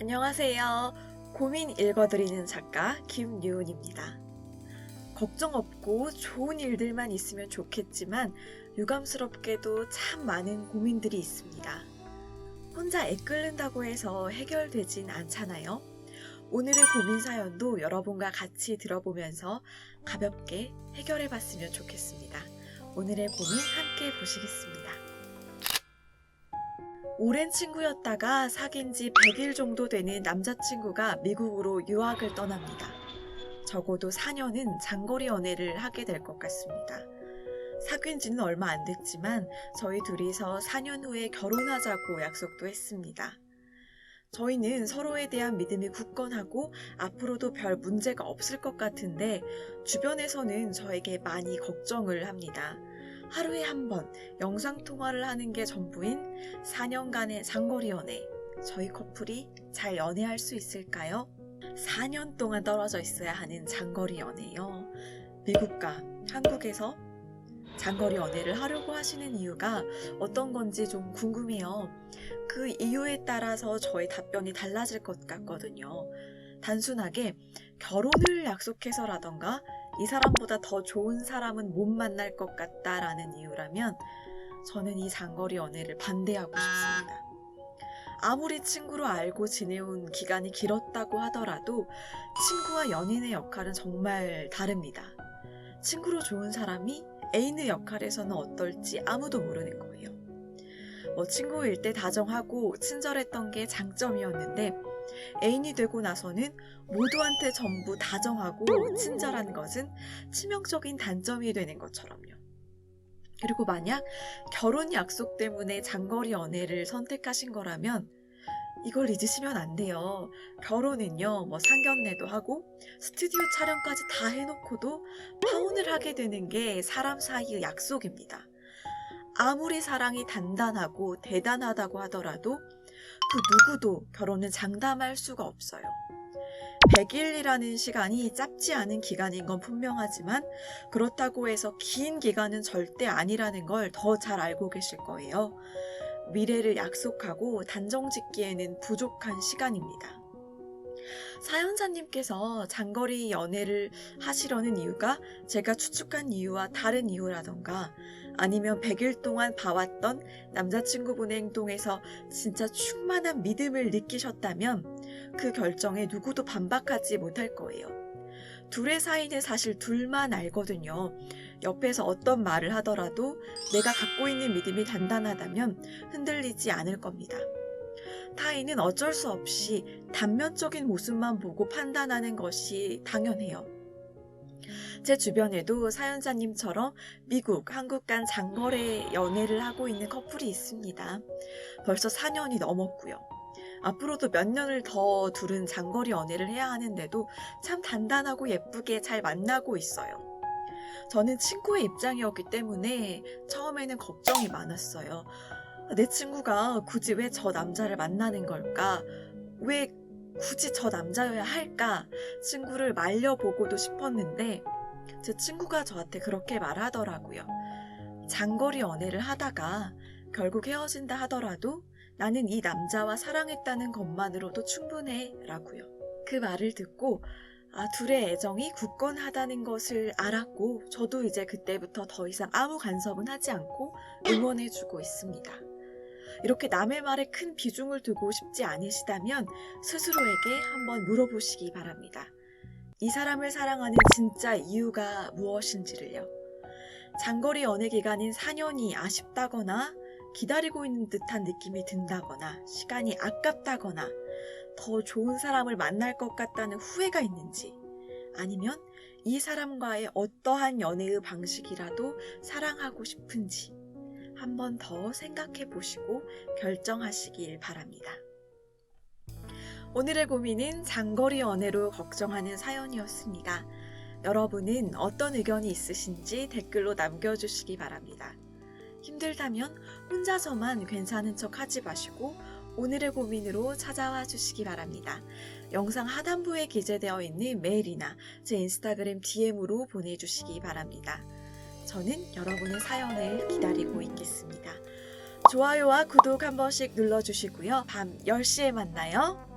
안녕하세요. 고민 읽어드리는 작가 김유은입니다. 걱정 없고 좋은 일들만 있으면 좋겠지만 유감스럽게도 참 많은 고민들이 있습니다. 혼자 애끓는다고 해서 해결되진 않잖아요. 오늘의 고민 사연도 여러분과 같이 들어보면서 가볍게 해결해 봤으면 좋겠습니다. 오늘의 고민 함께 보시겠습니다. 오랜 친구였다가 사귄 지 100일 정도 되는 남자친구가 미국으로 유학을 떠납니다. 적어도 4년은 장거리 연애를 하게 될 것 같습니다. 사귄 지는 얼마 안 됐지만 저희 둘이서 4년 후에 결혼하자고 약속도 했습니다. 저희는 서로에 대한 믿음이 굳건하고 앞으로도 별 문제가 없을 것 같은데 주변에서는 저에게 많이 걱정을 합니다. 하루에 한 번 영상통화를 하는 게 전부인 4년간의 장거리 연애. 저희 커플이 잘 연애할 수 있을까요? 4년 동안 떨어져 있어야 하는 장거리 연애요. 미국과 한국에서 장거리 연애를 하려고 하시는 이유가 어떤 건지 좀 궁금해요. 그 이유에 따라서 저의 답변이 달라질 것 같거든요. 단순하게 결혼을 약속해서라던가 이 사람보다 더 좋은 사람은 못 만날 것 같다라는 이유라면 저는 이 장거리 연애를 반대하고 싶습니다. 아무리 친구로 알고 지내온 기간이 길었다고 하더라도 친구와 연인의 역할은 정말 다릅니다. 친구로 좋은 사람이 애인의 역할에서는 어떨지 아무도 모르는 거예요. 뭐 친구일 때 다정하고 친절했던 게 장점이었는데 애인이 되고 나서는 모두한테 전부 다정하고 친절한 것은 치명적인 단점이 되는 것처럼요. 그리고 만약 결혼 약속 때문에 장거리 연애를 선택하신 거라면 이걸 잊으시면 안 돼요. 결혼은요, 뭐 상견례도 하고 스튜디오 촬영까지 다 해놓고도 파혼을 하게 되는 게 사람 사이의 약속입니다. 아무리 사랑이 단단하고 대단하다고 하더라도 그 누구도 결혼은 장담할 수가 없어요. 100일이라는 시간이 짧지 않은 기간인 건 분명하지만 그렇다고 해서 긴 기간은 절대 아니라는 걸 더 잘 알고 계실 거예요. 미래를 약속하고 단정 짓기에는 부족한 시간입니다. 사연자님께서 장거리 연애를 하시려는 이유가 제가 추측한 이유와 다른 이유라던가 아니면 100일 동안 봐왔던 남자친구분의 행동에서 진짜 충만한 믿음을 느끼셨다면 그 결정에 누구도 반박하지 못할 거예요. 둘의 사이는 사실 둘만 알거든요. 옆에서 어떤 말을 하더라도 내가 갖고 있는 믿음이 단단하다면 흔들리지 않을 겁니다. 타인은 어쩔 수 없이 단면적인 모습만 보고 판단하는 것이 당연해요. 제 주변에도 사연자님처럼 미국, 한국 간 장거리 연애를 하고 있는 커플이 있습니다. 벌써 4년이 넘었고요. 앞으로도 몇 년을 더 둘은 장거리 연애를 해야 하는데도 참 단단하고 예쁘게 잘 만나고 있어요. 저는 친구의 입장이었기 때문에 처음에는 걱정이 많았어요. 내 친구가 굳이 왜 저 남자를 만나는 걸까? 왜 굳이 저 남자여야 할까? 친구를 말려보고도 싶었는데 제 친구가 저한테 그렇게 말하더라고요. 장거리 연애를 하다가 결국 헤어진다 하더라도 나는 이 남자와 사랑했다는 것만으로도 충분해 라고요. 그 말을 듣고 아, 둘의 애정이 굳건하다는 것을 알았고 저도 이제 그때부터 더 이상 아무 간섭은 하지 않고 응원해주고 있습니다. 이렇게 남의 말에 큰 비중을 두고 싶지 않으시다면 스스로에게 한번 물어보시기 바랍니다. 이 사람을 사랑하는 진짜 이유가 무엇인지를요. 장거리 연애 기간인 4년이 아쉽다거나 기다리고 있는 듯한 느낌이 든다거나 시간이 아깝다거나 더 좋은 사람을 만날 것 같다는 후회가 있는지 아니면 이 사람과의 어떠한 연애의 방식이라도 사랑하고 싶은지 한 번 더 생각해 보시고 결정하시길 바랍니다. 오늘의 고민은 장거리 연애로 걱정하는 사연이었습니다. 여러분은 어떤 의견이 있으신지 댓글로 남겨주시기 바랍니다. 힘들다면 혼자서만 괜찮은 척 하지 마시고 오늘의 고민으로 찾아와 주시기 바랍니다. 영상 하단부에 기재되어 있는 메일이나 제 인스타그램 DM으로 보내주시기 바랍니다. 저는 여러분의 사연을 기다리고 있겠습니다. 좋아요와 구독 한 번씩 눌러주시고요. 밤 10시에 만나요.